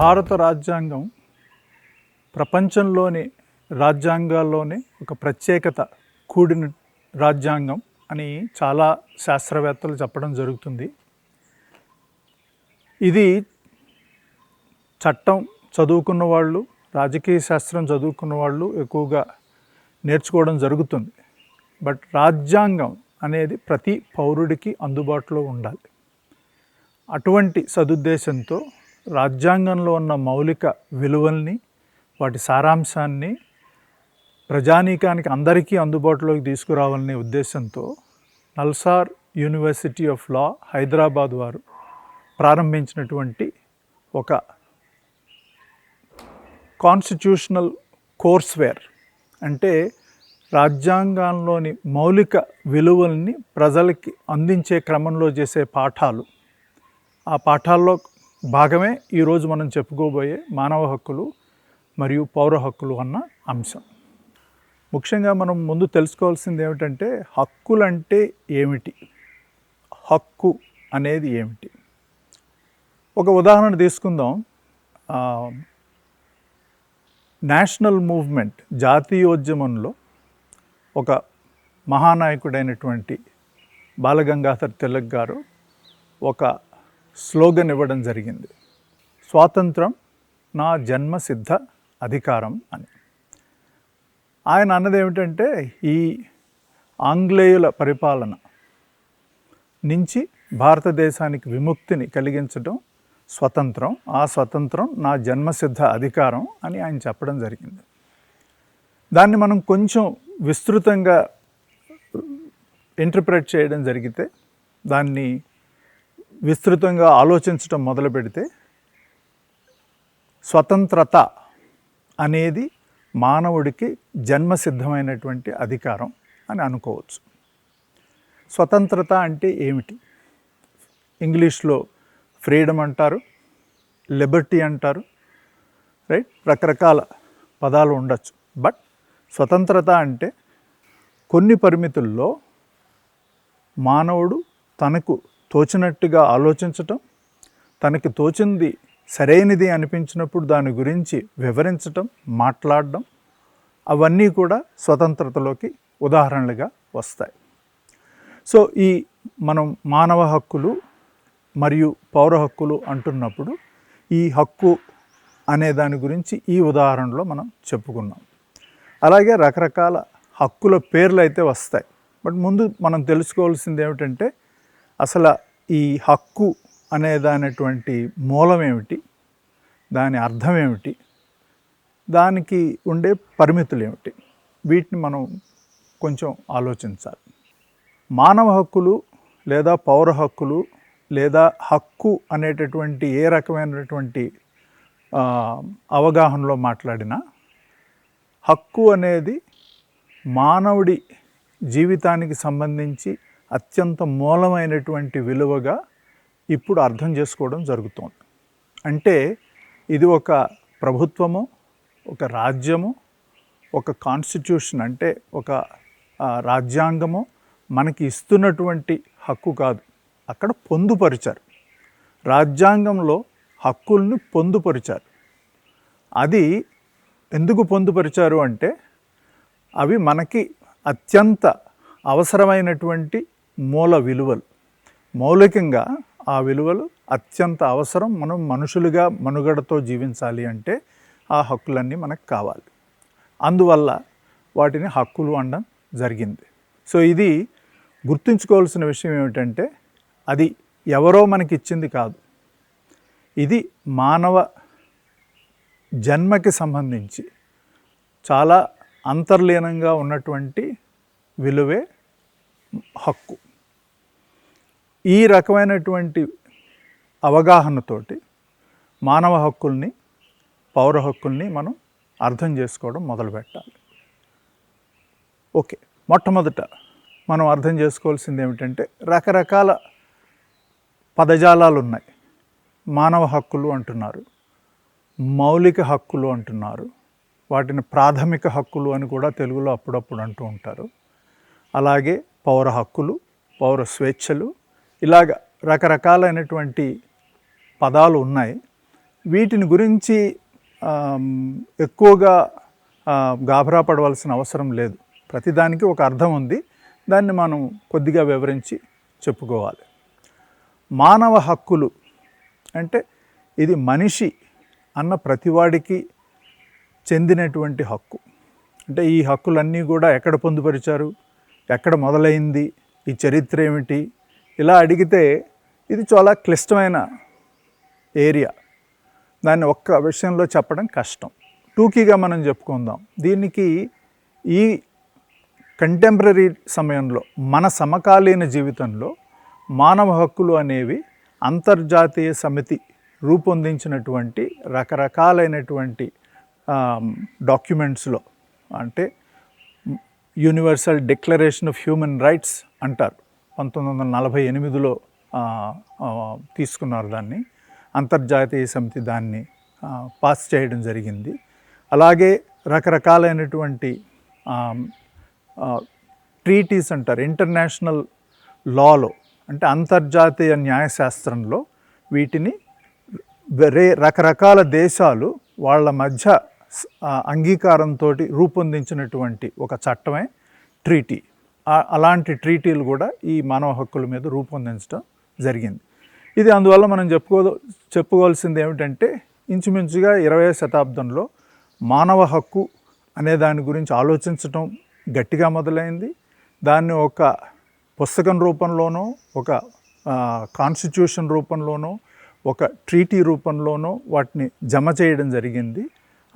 భారత రాజ్యాంగం ప్రపంచంలోని రాజ్యాంగాల్లోనే ఒక ప్రత్యేకత కూడిన రాజ్యాంగం అని చాలా శాస్త్రవేత్తలు చెప్పడం జరుగుతుంది. ఇది చట్టం చదువుకున్న వాళ్ళు రాజకీయ శాస్త్రం చదువుకున్న వాళ్ళు ఎక్కువగా నేర్చుకోవడం జరుగుతుంది. బట్ రాజ్యాంగం అనేది ప్రతి పౌరుడికి అందుబాటులో ఉండాలి. అటువంటి సదుద్దేశంతో రాజ్యాంగంలో ఉన్న మౌలిక విలువల్ని వాటి సారాంశాన్ని ప్రజానీకానికి అందరికీ అందుబాటులోకి తీసుకురావాలనే ఉద్దేశంతో NALSAR university of law Hyderabad వారు ప్రారంభించినటువంటి ఒక కాన్స్టిట్యూషనల్ కోర్స్వేర్ అంటే రాజ్యాంగంలోని మౌలిక విలువల్ని ప్రజలకి అందించే క్రమంలో చేసే పాఠాలు. ఆ పాఠాల్లో భాగమే ఈరోజు మనం చెప్పుకోబోయే మానవ హక్కులు మరియు పౌర హక్కులు అన్న అంశం. ముఖ్యంగా మనం ముందు తెలుసుకోవాల్సింది ఏమిటంటే హక్కులంటే ఏమిటి? హక్కు అనేది ఏమిటి? ఒక ఉదాహరణ తీసుకుందాం. నేషనల్ మూవ్మెంట్ జాతీయోద్యమంలో ఒక మహానాయకుడైనటువంటి బాలగంగాధర్ తిలక్ గారు ఒక స్లోగన్ ఇవ్వడం జరిగింది. స్వాతంత్రం నా జన్మసిద్ధ అధికారం అని. ఆయన అన్నది ఏమిటంటే ఈ ఆంగ్లేయుల పరిపాలన నుంచి భారతదేశానికి విముక్తిని కలిగించడం స్వతంత్రం ఆ స్వతంత్రం నా జన్మసిద్ధ అధికారం అని ఆయన చెప్పడం జరిగింది. దాన్ని మనం కొంచెం విస్తృతంగా ఇంటర్ప్రెట్ చేయడం జరిగితే దాన్ని విస్తృతంగా ఆలోచించటం మొదలు పెడితే స్వతంత్రత అనేది మానవుడికి జన్మసిద్ధమైనటువంటి అధికారం అని అనుకోవచ్చు. స్వతంత్రత అంటే ఏమిటి? ఇంగ్లీష్లో ఫ్రీడమ్ అంటారు లిబర్టీ అంటారు రైట్? రకరకాల పదాలు ఉండొచ్చు. బట్ స్వతంత్రత అంటే కొన్ని పరిమితుల్లో మానవుడు తనకు తోచినట్టుగా ఆలోచించటం తనకి తోచింది సరైనది అనిపించినప్పుడు దాని గురించి వివరించటం మాట్లాడడం అవన్నీ కూడా స్వతంత్రతలోకి ఉదాహరణలుగా వస్తాయి. సో ఈ మనం మానవ హక్కులు మరియు పౌర హక్కులు అంటున్నప్పుడు ఈ హక్కు అనే దాని గురించి ఈ ఉదాహరణలో మనం చెప్పుకున్నాం. అలాగే రకరకాల హక్కుల పేర్లు అయితే వస్తాయి. బట్ ముందు మనం తెలుసుకోవాల్సింది ఏమిటంటే అసలు ఈ హక్కు అనే దానటువంటి మూలం ఏమిటి దాని అర్థం ఏమిటి దానికి ఉండే పరిమితులు ఏమిటి వీటిని మనం కొంచెం ఆలోచించాలి. మానవ హక్కులు లేదా పౌర హక్కులు లేదా హక్కు అనేటటువంటి ఏ రకమైనటువంటి అవగాహనలో మాట్లాడినా హక్కు అనేది మానవుడి జీవితానికి సంబంధించి అత్యంత మూలమైనటువంటి విలువగా ఇప్పుడు అర్థం చేసుకోవడం జరుగుతోంది. అంటే ఇది ఒక ప్రభుత్వము ఒక రాజ్యము ఒక కాన్స్టిట్యూషన్ అంటే ఒక రాజ్యాంగము మనకి ఇస్తున్నటువంటి హక్కు కాదు. అక్కడ పొందుపరిచారు. రాజ్యాంగంలో హక్కుల్ని పొందుపరిచారు. అది ఎందుకు పొందుపరిచారు అంటే అవి మనకి అత్యంత అవసరమైనటువంటి మూల విలువలు. మౌలికంగా ఆ విలువలు అత్యంత అవసరం మనం మనుషులుగా మనుగడతో జీవించాలి అంటే ఆ హక్కులన్నీ మనకు కావాలి. అందువల్ల వాటిని హక్కులు అనడం జరిగింది. సో ఇది గుర్తుంచుకోవాల్సిన విషయం ఏమిటంటే అది ఎవరో మనకి ఇచ్చింది కాదు. ఇది మానవ జన్మకి సంబంధించి చాలా అంతర్లీనంగా ఉన్నటువంటి విలువే హక్కు. ఈ రకమైనటువంటి అవగాహనతోటి మానవ హక్కుల్ని పౌర హక్కుల్ని మనం అర్థం చేసుకోవడం మొదలుపెట్టాలి. ఓకే మొట్టమొదట మనం అర్థం చేసుకోవాల్సింది ఏమిటంటే రకరకాల పదజాలాలు ఉన్నాయి మానవ హక్కులు అంటున్నారు మౌలిక హక్కులు అంటున్నారు వాటిని ప్రాథమిక హక్కులు అని కూడా తెలుగులో అప్పుడప్పుడు అంటూ ఉంటారు. అలాగే పౌర హక్కులు పౌర స్వేచ్ఛలు ఇలాగ రకరకాలైనటువంటి పదాలు ఉన్నాయి. వీటిని గురించి ఎక్కువగా గాభరా పడవలసిన అవసరం లేదు. ప్రతిదానికి ఒక అర్థం ఉంది. దాన్ని మనం కొద్దిగా వివరించి చెప్పుకోవాలి. మానవ హక్కులు అంటే ఇది మనిషి అన్న ప్రతివాడికి చెందినటువంటి హక్కు. అంటే ఈ హక్కులన్నీ కూడా ఎక్కడ పొందుపరిచారు? ఎక్కడ మొదలైంది? ఈ చరిత్ర ఏమిటి? ఇలా అడిగితే ఇది చాలా క్లిష్టమైన ఏరియా. దాన్ని ఒక్క విషయంలో చెప్పడం కష్టం. టూకీగా మనం చెప్పుకుందాం. దీనికి ఈ కంటెంపరీ సమయంలో మన సమకాలీన జీవితంలో మానవ హక్కులు అనేవి అంతర్జాతీయ సమితి రూపొందించినటువంటి రకరకాలైనటువంటి డాక్యుమెంట్స్లో అంటే universal declaration of human rights అంటారు. పంతొమ్మిది వందల నలభై ఎనిమిదిలో తీసుకున్నారు దాన్ని. అంతర్జాతీయ సమితి దాన్ని పాస్ చేయడం జరిగింది. అలాగే రకరకాలైనటువంటి ట్రీటీస్ అంటారు ఇంటర్నేషనల్ లాలో అంటే అంతర్జాతీయ న్యాయశాస్త్రంలో వీటిని వేరే రకరకాల దేశాలు వాళ్ళ మధ్య అంగీకారంతో రూపొందించినటువంటి ఒక చట్టమే ట్రీటీ. అలాంటి ట్రీటీలు కూడా ఈ మానవ హక్కుల మీద రూపొందించడం జరిగింది. ఇది అందువల్ల మనం చెప్పుకో చెప్పుకోవాల్సింది ఏమిటంటే ఇంచుమించుగా ఇరవై శతాబ్దంలో మానవ హక్కు అనే దాని గురించి ఆలోచించటం గట్టిగా మొదలైంది. దాన్ని ఒక పుస్తకం రూపంలోనో ఒక కాన్స్టిట్యూషన్ రూపంలోనో ఒక ట్రీటీ రూపంలోనో వాటిని జమ చేయడం జరిగింది.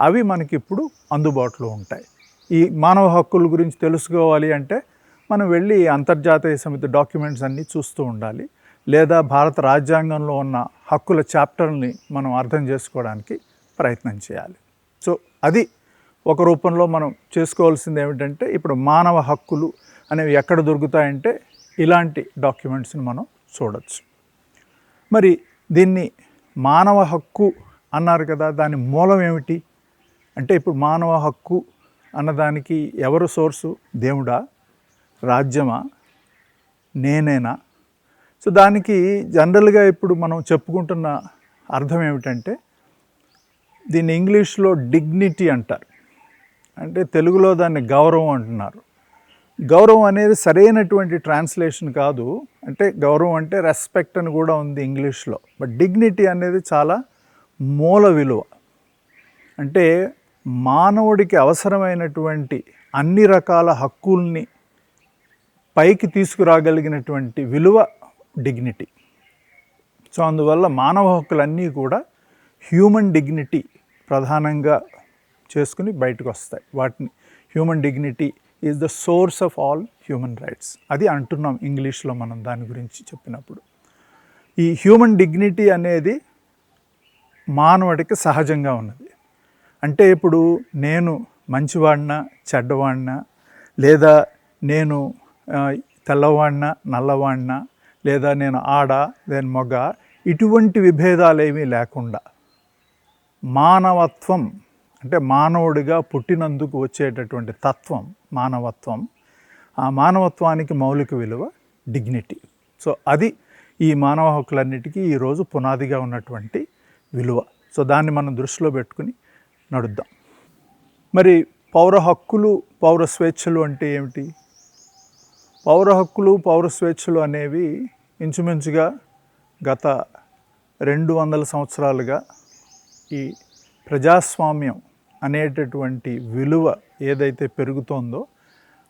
అవి మనకిప్పుడు అందుబాటులో ఉంటాయి. ఈ మానవ హక్కుల గురించి తెలుసుకోవాలి అంటే మనం వెళ్ళి అంతర్జాతీయ సమితి డాక్యుమెంట్స్ అన్నీ చూస్తూ ఉండాలి. లేదా భారత రాజ్యాంగంలో ఉన్న హక్కుల చాప్టర్ని మనం అర్థం చేసుకోవడానికి ప్రయత్నం చేయాలి. సో అది ఒక రూపంలో మనం చేసుకోవాల్సింది ఏమిటంటే ఇప్పుడు మానవ హక్కులు అనేవి ఎక్కడ దొరుకుతాయంటే ఇలాంటి డాక్యుమెంట్స్ని మనం చూడవచ్చు మరి దీన్ని మానవ హక్కు అన్నారు కదా దాని మూలం ఏమిటి? అంటే ఇప్పుడు మానవ హక్కు అన్నదానికి ఎవరు సోర్సు? దేవుడా? రాజ్యమా? నేనేనా? సో దానికి జనరల్గా ఇప్పుడు మనం చెప్పుకుంటున్న అర్థం ఏమిటంటే దీన్ని ఇంగ్లీష్లో డిగ్నిటీ అంటారు. అంటే తెలుగులో దాన్ని గౌరవం అంటున్నారు. గౌరవం అనేది సరైనటువంటి ట్రాన్స్లేషన్ కాదు. అంటే గౌరవం అంటే రెస్పెక్ట్ అని కూడా ఉంది ఇంగ్లీష్లో. బట్ డిగ్నిటీ అనేది చాలా మూల విలువ. అంటే మానవుడికి అవసరమైనటువంటి అన్ని రకాల హక్కుల్ని పైకి తీసుకురాగలిగినటువంటి విలువ డిగ్నిటీ సో అందువల్ల మానవ హక్కులన్నీ కూడా హ్యూమన్ డిగ్నిటీ ప్రధానంగా చేసుకుని బయటకు వస్తాయి. వాటిని human dignity is the source of all human rights అది అంటున్నాం ఇంగ్లీష్లో మనం దాని గురించి చెప్పినప్పుడు. ఈ హ్యూమన్ డిగ్నిటీ అనేది మానవుడికి సహజంగా ఉన్నది. అంటే ఇప్పుడు నేను మంచివాడినా చెడ్డవాడినా లేదా నేను తెల్లవాడిన నల్లవాడిన లేదా నేను ఆడ దేని మొగ ఇటువంటి విభేదాలు ఏమీ లేకుండా మానవత్వం అంటే మానవుడిగా పుట్టినందుకు వచ్చేటటువంటి తత్వం మానవత్వం ఆ మానవత్వానికి మౌలిక విలువ డిగ్నిటీ సో అది ఈ మానవ హక్కులన్నిటికీ ఈరోజు పునాదిగా ఉన్నటువంటి విలువ. సో దాన్ని మనం దృష్టిలో పెట్టుకుని నడుద్దాం. మరి పౌర హక్కులు పౌర స్వేచ్ఛలు అంటే ఏమిటి? పౌర హక్కులు పౌర స్వేచ్ఛలు అనేవి ఇంచుమించుగా గత రెండు వందల సంవత్సరాలుగా ఈ ప్రజాస్వామ్యం అనేటటువంటి విలువ ఏదైతే పెరుగుతోందో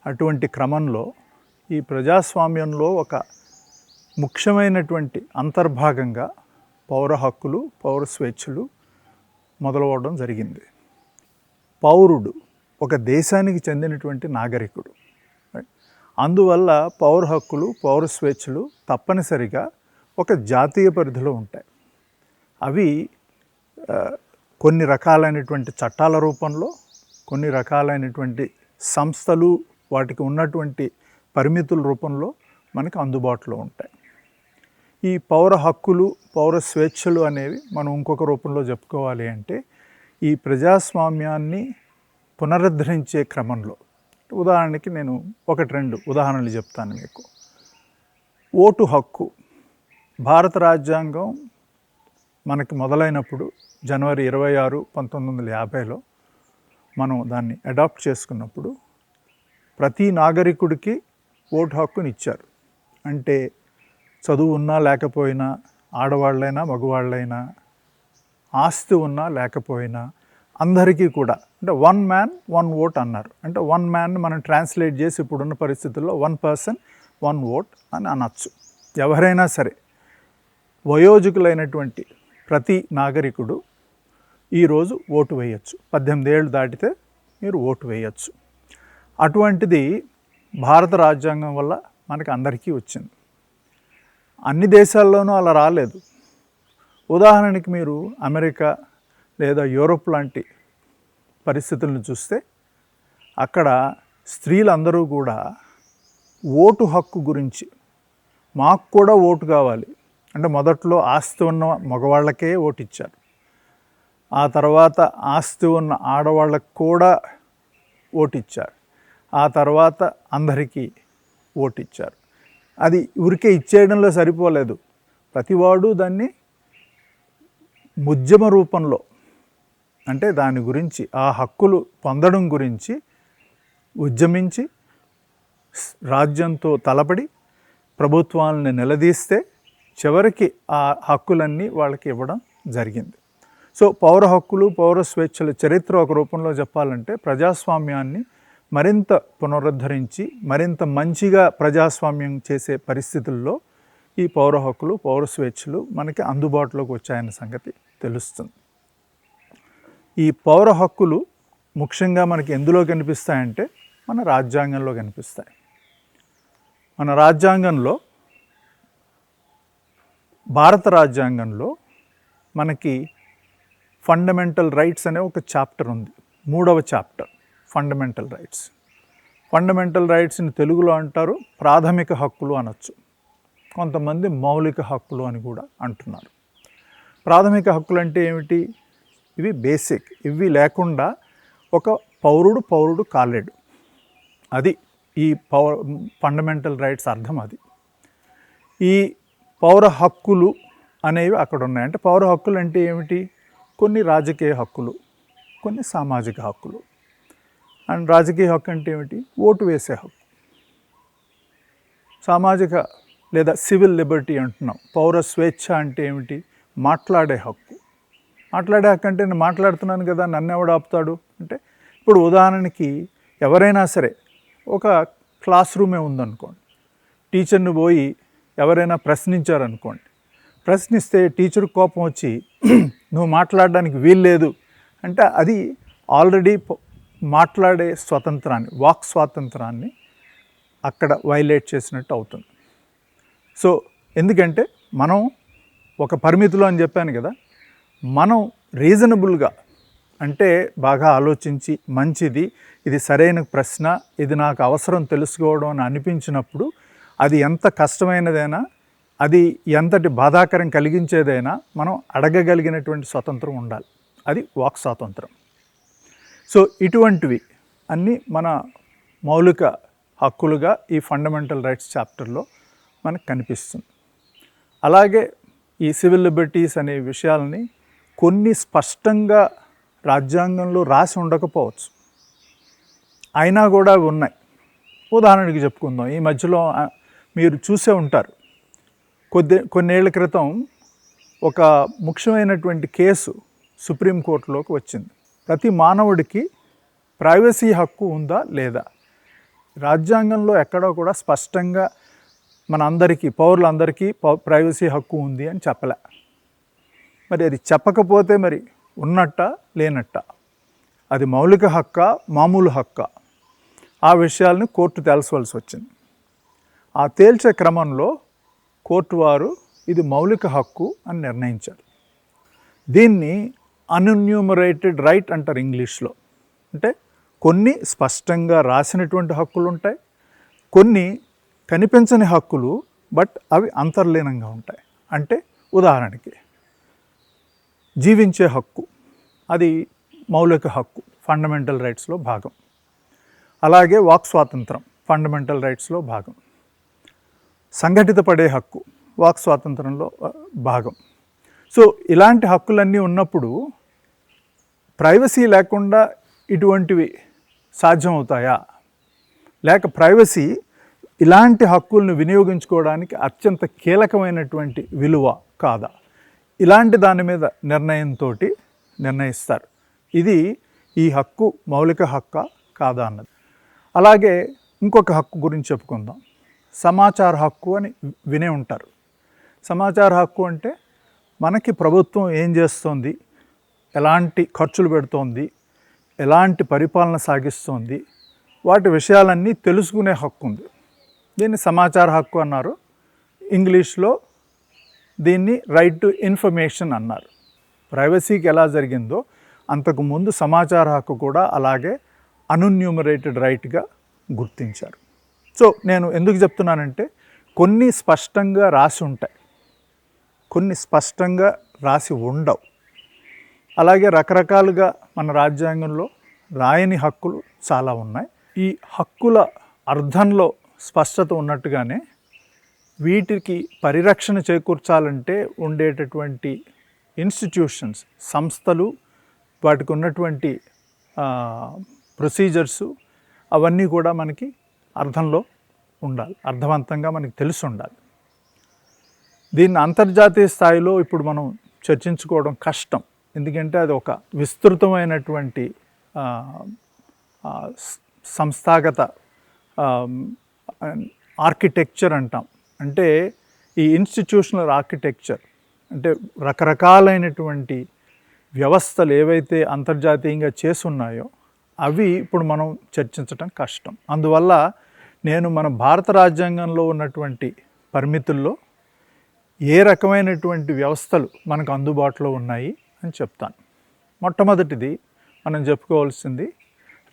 అటువంటి క్రమంలో ఈ ప్రజాస్వామ్యంలో ఒక ముఖ్యమైనటువంటి అంతర్భాగంగా పౌర హక్కులు పౌర స్వేచ్ఛలు మొదలవడం జరిగింది. పౌరుడు ఒక దేశానికి చెందినటువంటి నాగరికుడు. అందువల్ల పౌర హక్కులు పౌర స్వేచ్ఛలు తప్పనిసరిగా ఒక జాతీయ పరిధిలో ఉంటాయి. అవి కొన్ని రకాలైనటువంటి చట్టాల రూపంలో కొన్ని రకాలైనటువంటి సంస్థలు వాటికి ఉన్నటువంటి పరిమితుల రూపంలో మనకు అందుబాటులో ఉంటాయి. ఈ పౌర హక్కులు పౌర స్వేచ్ఛలు అనేవి మనం ఇంకొక రూపంలో చెప్పుకోవాలి అంటే ఈ ప్రజాస్వామ్యాన్ని పునరుద్ధరించే క్రమంలో ఉదాహరణకి నేను ఒకటి రెండు ఉదాహరణలు చెప్తాను మీకు. ఓటు హక్కు. భారత రాజ్యాంగం మనకి మొదలైనప్పుడు జనవరి ఇరవై ఆరు పంతొమ్మిది వందల యాభైలో మనం దాన్ని అడాప్ట్ చేసుకున్నప్పుడు ప్రతి నాగరికుడికి ఓటు హక్కుని ఇచ్చారు. అంటే చదువు ఉన్నా లేకపోయినా ఆడవాళ్ళైనా మగవాళ్ళైనా ఆస్తి ఉన్నా లేకపోయినా అందరికీ కూడా. అంటే వన్ మ్యాన్ వన్ ఓట్ అన్నారు. అంటే వన్ మ్యాన్ మనం ట్రాన్స్లేట్ చేసి ఇప్పుడున్న పరిస్థితుల్లో వన్ పర్సన్ వన్ ఓట్ అని అనొచ్చు. ఎవరైనా సరే వయోజకులైనటువంటి ప్రతి నాగరికుడు ఈరోజు ఓటు వేయచ్చు. పద్దెనిమిది ఏళ్ళు దాటితే మీరు ఓటు వేయచ్చు. అటువంటిది భారత రాజ్యాంగం వల్ల మనకి అందరికీ వచ్చింది. అన్ని దేశాల్లోనూ అలా రాలేదు. ఉదాహరణకి మీరు అమెరికా లేదా యూరోప్ లాంటి పరిస్థితులను చూస్తే అక్కడ స్త్రీలందరూ కూడా ఓటు హక్కు గురించి మాకు కూడా ఓటు కావాలి. అంటే మొదట్లో ఆస్తి ఉన్న మగవాళ్ళకే ఓటు ఇచ్చారు. ఆ తర్వాత ఆస్తి ఉన్న ఆడవాళ్ళకు కూడా ఓటు ఇచ్చారు. ఆ తర్వాత అందరికీ ఓటు ఇచ్చారు. అది ఊరికే ఇచ్చేయడంలో సరిపోలేదు. ప్రతివాడు దాన్ని ముద్యమ రూపంలో అంటే దాని గురించి ఆ హక్కులు పొందడం గురించి ఉద్యమించి రాజ్యంతో తలపడి ప్రభుత్వాలను నిలదీస్తే చివరికి ఆ హక్కులన్నీ వాళ్ళకి ఇవ్వడం జరిగింది. సో పౌర హక్కులు పౌర స్వేచ్ఛల చరిత్ర ఒక రూపంలో చెప్పాలంటే ప్రజాస్వామ్యాన్ని మరింత పునరుద్ధరించి మరింత మంచిగా ప్రజాస్వామ్యం చేసే పరిస్థితుల్లో ఈ పౌర హక్కులు పౌర స్వేచ్ఛలు మనకి అందుబాటులోకి వచ్చాయన్న సంగతి తెలుస్తుంది. ఈ పౌర హక్కులు ముఖ్యంగా మనకి ఎందులో కనిపిస్తాయంటే మన రాజ్యాంగంలో కనిపిస్తాయి. మన రాజ్యాంగంలో భారత రాజ్యాంగంలో మనకి ఫండమెంటల్ రైట్స్ అనే ఒక చాప్టర్ ఉంది. మూడవ చాప్టర్ ఫండమెంటల్ రైట్స్ ఫండమెంటల్ రైట్స్ని తెలుగులో అంటారు ప్రాథమిక హక్కులు అనొచ్చు. కొంతమంది మౌలిక హక్కులు అని కూడా అంటున్నారు. ప్రాథమిక హక్కులు అంటే ఏమిటి? ఇవి బేసిక్. ఇవి లేకుండా ఒక పౌరుడు పౌరుడు కాలేడు. అది ఈ పౌర ఫండమెంటల్ రైట్స్ అర్థం అది. ఈ పౌర హక్కులు అనేవి అక్కడ ఉన్నాయి. అంటే పౌర హక్కులు అంటే ఏమిటి? కొన్ని రాజకీయ హక్కులు కొన్ని సామాజిక హక్కులు. అండ్ రాజకీయ హక్కు అంటే ఏమిటి? ఓటు వేసే హక్కు. సామాజిక లేదా సివిల్ లిబర్టీ అంటున్నాం. పౌర స్వేచ్ఛ అంటే ఏమిటి? మాట్లాడే హక్కు. మాట్లాడాకంటే నేను మాట్లాడుతున్నాను కదా నన్ను ఎవడు ఆపుతాడు? అంటే ఇప్పుడు ఉదాహరణకి ఎవరైనా సరే ఒక క్లాస్ రూమే ఉందనుకోండి. టీచర్ని పోయి ఎవరైనా ప్రశ్నించారనుకోండి. ప్రశ్నిస్తే టీచర్ కోపం వచ్చి నువ్వు మాట్లాడడానికి వీల్లేదు అంటే అది ఆల్రెడీ మాట్లాడే స్వతంత్రాన్ని వాక్ స్వాతంత్రాన్ని అక్కడ వైలేట్ చేసినట్టు అవుతుంది. సో ఎందుకంటే మనం ఒక పరిమితిలో అని చెప్పాను కదా మనం రీజనబుల్గా అంటే బాగా ఆలోచించి మంచిది ఇది సరైన ప్రశ్న ఇది నాకు అవసరం తెలుసుకోవడం అని అనిపించినప్పుడు అది ఎంత కష్టమైనదైనా అది ఎంతటి బాధాకరం కలిగించేదైనా మనం అడగగలిగినటువంటి స్వతంత్రం ఉండాలి. అది వాక్ స్వాతంత్రం. సో ఇటువంటివి అన్నీ మన మౌలిక హక్కులుగా ఈ ఫండమెంటల్ రైట్స్ చాప్టర్లో మనకు కనిపిస్తుంది. అలాగే ఈ సివిల్ లిబర్టీస్ అనే విషయాలని కొన్ని స్పష్టంగా రాజ్యాంగంలో రాసి ఉండకపోవచ్చు. అయినా కూడా ఉన్నాయి. ఉదాహరణకి చెప్పుకుందాం. ఈ మధ్యలో మీరు చూసే ఉంటారు. కొద్ది కొన్నేళ్ళ క్రితం ఒక ముఖ్యమైనటువంటి కేసు సుప్రీంకోర్టులోకి వచ్చింది. ప్రతి మానవుడికి ప్రైవసీ హక్కు ఉందా లేదా? రాజ్యాంగంలో ఎక్కడో కూడా స్పష్టంగా మన అందరికీ పౌరులందరికీ పౌ- ప్రైవసీ హక్కు ఉంది అని చెప్పలే. మరి అది చెప్పకపోతే మరి ఉన్నట్ట లేనట్ట. అది మౌలిక హక్క మామూలు హక్క? ఆ విషయాలను కోర్టు తేల్చవలసి వచ్చింది. ఆ తేల్చే క్రమంలో కోర్టు వారు ఇది మౌలిక హక్కు అని నిర్ణయించారు. దీన్ని అన్యూమరేటెడ్ రైట్ అంటారు ఇంగ్లీష్లో. అంటే కొన్ని స్పష్టంగా రాసినటువంటి హక్కులు ఉంటాయి కొన్ని కనిపించని హక్కులు బట్ అవి అంతర్లీనంగా ఉంటాయి. అంటే ఉదాహరణకి జీవించే హక్కు. అది మౌలిక హక్కు ఫండమెంటల్ రైట్స్లో భాగం. అలాగే వాక్ స్వాతంత్రం ఫండమెంటల్ రైట్స్లో భాగం. సంఘటిత పడే హక్కు వాక్ స్వాతంత్రంలో భాగం. సో ఇలాంటి హక్కులన్నీ ఉన్నప్పుడు ప్రైవసీ లేకుండా ఇటువంటివి సాధ్యమవుతాయా? లేక ప్రైవసీ ఇలాంటి హక్కులను వినియోగించుకోవడానికి అత్యంత కీలకమైనటువంటి విలువ కాదా? ఇలాంటి దాని మీద నిర్ణయంతో నిర్ణయిస్తారు. ఇది ఈ హక్కు మౌలిక హక్క కాదా అన్నది. అలాగే ఇంకొక హక్కు గురించి చెప్పుకుందాం. సమాచార హక్కు అని వినే ఉంటారు. సమాచార హక్కు అంటే మనకి ప్రభుత్వం ఏం చేస్తోంది? ఎలాంటి ఖర్చులు పెడుతోంది? ఎలాంటి పరిపాలన సాగిస్తోంది? వాటి విషయాలన్నీ తెలుసుకునే హక్కు ఉంది. దీన్ని సమాచార హక్కు అన్నారు. ఇంగ్లీష్లో దీన్ని రైట్ టు ఇన్ఫర్మేషన్ అన్నారు. ప్రైవసీకి ఎలా జరిగిందో అంతకు ముందు సమాచార హక్కు కూడా అలాగే అనున్యూమరేటెడ్ రైట్గా గుర్తించారు. సో నేను ఎందుకు చెప్తున్నానంటే కొన్ని స్పష్టంగా రాసి ఉంటాయి. కొన్ని స్పష్టంగా రాసి ఉండవు. అలాగే రకరకాలుగా మన రాజ్యాంగంలో రాయని హక్కులు చాలా ఉన్నాయి. ఈ హక్కుల అర్థంలో స్పష్టత ఉన్నట్టుగానే వీటికి పరిరక్షణ చేకూర్చాలంటే ఉండేటటువంటి ఇన్స్టిట్యూషన్స్ సంస్థలు వాటికి ఉన్నటువంటి ప్రొసీజర్సు అవన్నీ కూడా మనకి అర్థంలో ఉండాలి. అర్థవంతంగా మనకి తెలిసి ఉండాలి. దీన్ని అంతర్జాతీయ స్థాయిలో ఇప్పుడు మనం చర్చించుకోవడం కష్టం. ఎందుకంటే అది ఒక విస్తృతమైనటువంటి సంస్థాగత ఆర్కిటెక్చర్ అంటాం. అంటే ఈ ఇన్స్టిట్యూషనల్ ఆర్కిటెక్చర్ అంటే రకరకాలైనటువంటి వ్యవస్థలు ఏవైతే అంతర్జాతీయంగా చేస్తున్నాయో అవి ఇప్పుడు మనం చర్చించటం కష్టం. అందువల్ల నేను మన భారత రాజ్యాంగంలో ఉన్నటువంటి పరిమితుల్లో ఏ రకమైనటువంటి వ్యవస్థలు మనకు అందుబాటులో ఉన్నాయి అని చెప్తాను. మొట్టమొదటిది మనం చెప్పుకోవాల్సింది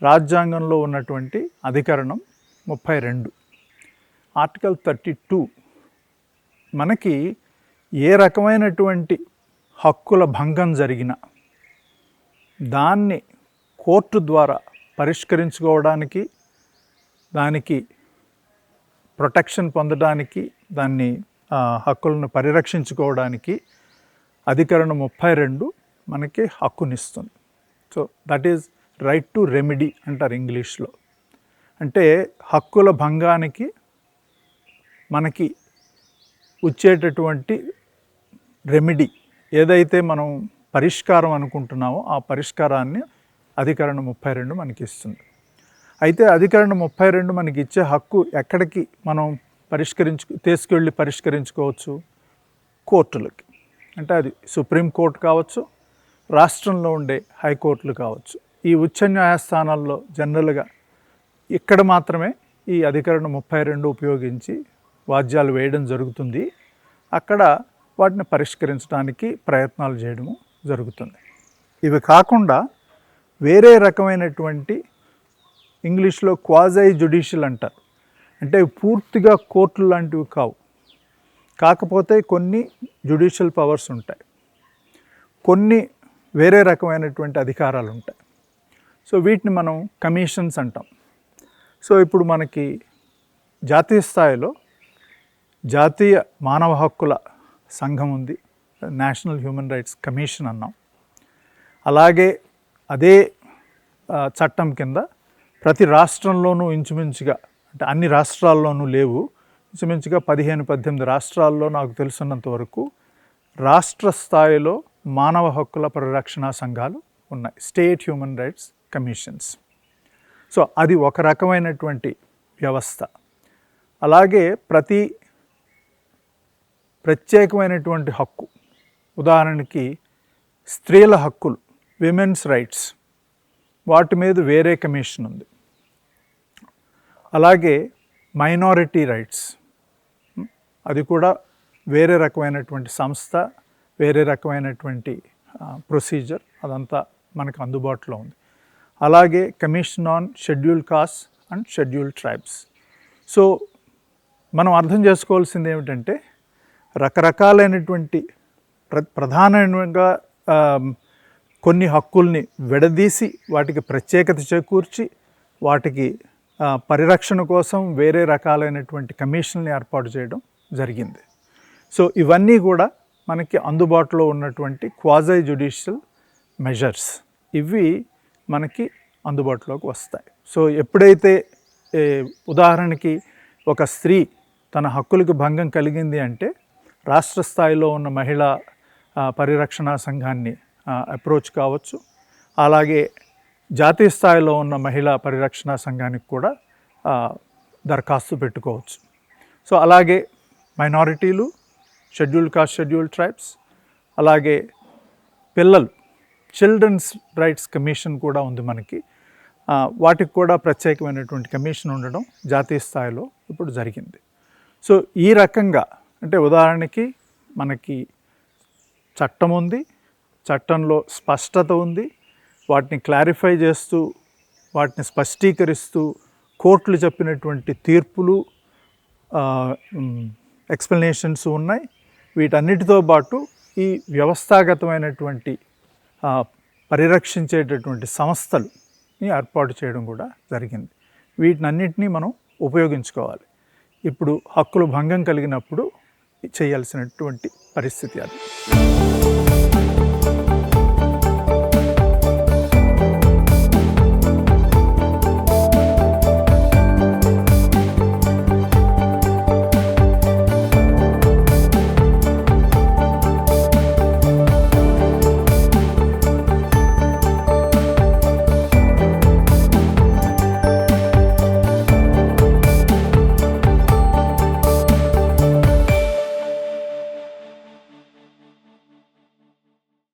రాజ్యాంగంలో ఉన్నటువంటి అధికరణం ముప్పై రెండు. ఆర్టికల్ థర్టీ టూ మనకి ఏ రకమైనటువంటి హక్కుల భంగం జరిగినా దాన్ని కోర్టు ద్వారా పరిష్కరించుకోవడానికి దానికి ప్రొటెక్షన్ పొందడానికి దాన్ని హక్కులను పరిరక్షించుకోవడానికి అధికరణ ముప్పై రెండు మనకి హక్కునిస్తుంది. So that is right to remedy అంటారు ఇంగ్లీష్లో. అంటే హక్కుల భంగానికి మనకి వచ్చేటటువంటి రెమెడీ ఏదైతే మనం పరిష్కారం అనుకుంటున్నామో ఆ పరిష్కారాన్ని అధికరణ ముప్పై రెండు మనకి ఇస్తుంది. అయితే అధికరణం ముప్పై రెండు మనకి ఇచ్చే హక్కు ఎక్కడికి మనం పరిష్కరించు తీసుకెళ్ళి పరిష్కరించుకోవచ్చు? కోర్టులకి. అంటే అది సుప్రీం కోర్టు కావచ్చు రాష్ట్రంలో ఉండే హైకోర్టులు కావచ్చు. ఈ ఉచ్చ న్యాయస్థానాల్లో జనరల్గా ఇక్కడ మాత్రమే ఈ అధికరణ ముప్పై రెండు ఉపయోగించి వాద్యాలు వేయడం జరుగుతుంది. అక్కడ వాటిని పరిష్కరించడానికి ప్రయత్నాలు చేయడము జరుగుతుంది. ఇవి కాకుండా వేరే రకమైనటువంటి ఇంగ్లీష్లో క్వాజై జుడిషియల్ అంటారు. అంటే పూర్తిగా కోర్టులు లాంటివి కావు. కాకపోతే కొన్ని జుడిషియల్ పవర్స్ ఉంటాయి. కొన్ని వేరే రకమైనటువంటి అధికారాలు ఉంటాయి. సో వీటిని మనం కమిషన్స్ అంటాం. సో ఇప్పుడు మనకి జాతీయ స్థాయిలో జాతీయ మానవ హక్కుల సంఘం ఉంది. నేషనల్ హ్యూమన్ రైట్స్ కమిషన్ అన్నాం. అలాగే అదే చట్టం కింద ప్రతి రాష్ట్రంలోనూ ఇంచుమించుగా అంటే అన్ని రాష్ట్రాల్లోనూ లేవు. ఇంచుమించుగా పదిహేను పద్దెనిమిది రాష్ట్రాల్లో నాకు తెలుసున్నంత వరకు రాష్ట్ర స్థాయిలో మానవ హక్కుల పరిరక్షణ సంఘాలు ఉన్నాయి. State human rights commissions so అది ఒక రకమైనటువంటి వ్యవస్థ. అలాగే ప్రతి ప్రత్యేకమైనటువంటి హక్కు. ఉదాహరణకి స్త్రీల హక్కులు విమెన్స్ రైట్స్ వాటి మీద వేరే కమిషన్ ఉంది. అలాగే మైనారిటీ రైట్స్ అది కూడా వేరే రకమైనటువంటి సంస్థ వేరే రకమైనటువంటి ప్రొసీజర్ అదంతా మనకు అందుబాటులో ఉంది. అలాగే commission on schedule caste and schedule tribes so మనం అర్థం చేసుకోవాల్సింది ఏమిటంటే రకరకాలైనటువంటి ప్ర ప్రధానంగా కొన్ని హక్కుల్ని విడదీసి వాటికి ప్రత్యేకత చేకూర్చి వాటికి పరిరక్షణ కోసం వేరే రకాలైనటువంటి కమిషన్ని ఏర్పాటు చేయడం జరిగింది. సో ఇవన్నీ కూడా మనకి అందుబాటులో ఉన్నటువంటి క్వాజై జ్యుడిషియల్ మెజర్స్. ఇవి మనకి అందుబాటులోకి వస్తాయి. సో ఎప్పుడైతే ఉదాహరణకి ఒక స్త్రీ తన హక్కులకు భంగం కలిగింది అంటే రాష్ట్ర స్థాయిలో ఉన్న మహిళా పరిరక్షణ సంఘాన్ని అప్రోచ్ కావచ్చు. అలాగే జాతీయ స్థాయిలో ఉన్న మహిళా పరిరక్షణ సంఘానికి కూడా దరఖాస్తు పెట్టుకోవచ్చు. సో అలాగే మైనారిటీలు షెడ్యూల్ కాస్ట్ షెడ్యూల్ ట్రైబ్స్ అలాగే పిల్లలు చిల్డ్రన్స్ రైట్స్ కమిషన్ కూడా ఉంది మనకి. వాటికి కూడా ప్రత్యేకమైనటువంటి కమిషన్ ఉండడం జాతీయ స్థాయిలో ఇప్పుడు జరిగింది. సో ఈ రకంగా అంటే ఉదాహరణకి మనకి చట్టం ఉంది చట్టంలో స్పష్టత ఉంది వాటిని క్లారిఫై చేస్తూ వాటిని స్పష్టీకరిస్తూ కోర్టులు చెప్పినటువంటి తీర్పులు ఎక్స్ప్లెనేషన్స్ ఉన్నాయి. వీటన్నిటితో పాటు ఈ వ్యవస్థాగతమైనటువంటి పరిరక్షించేటటువంటి సంస్థలు ఏర్పాటు చేయడం కూడా జరిగింది. వీటినన్నింటినీ మనం ఉపయోగించుకోవాలి. ఇప్పుడు హక్కులు భంగం కలిగినప్పుడు చేయాల్సినటువంటి పరిస్థితి అది.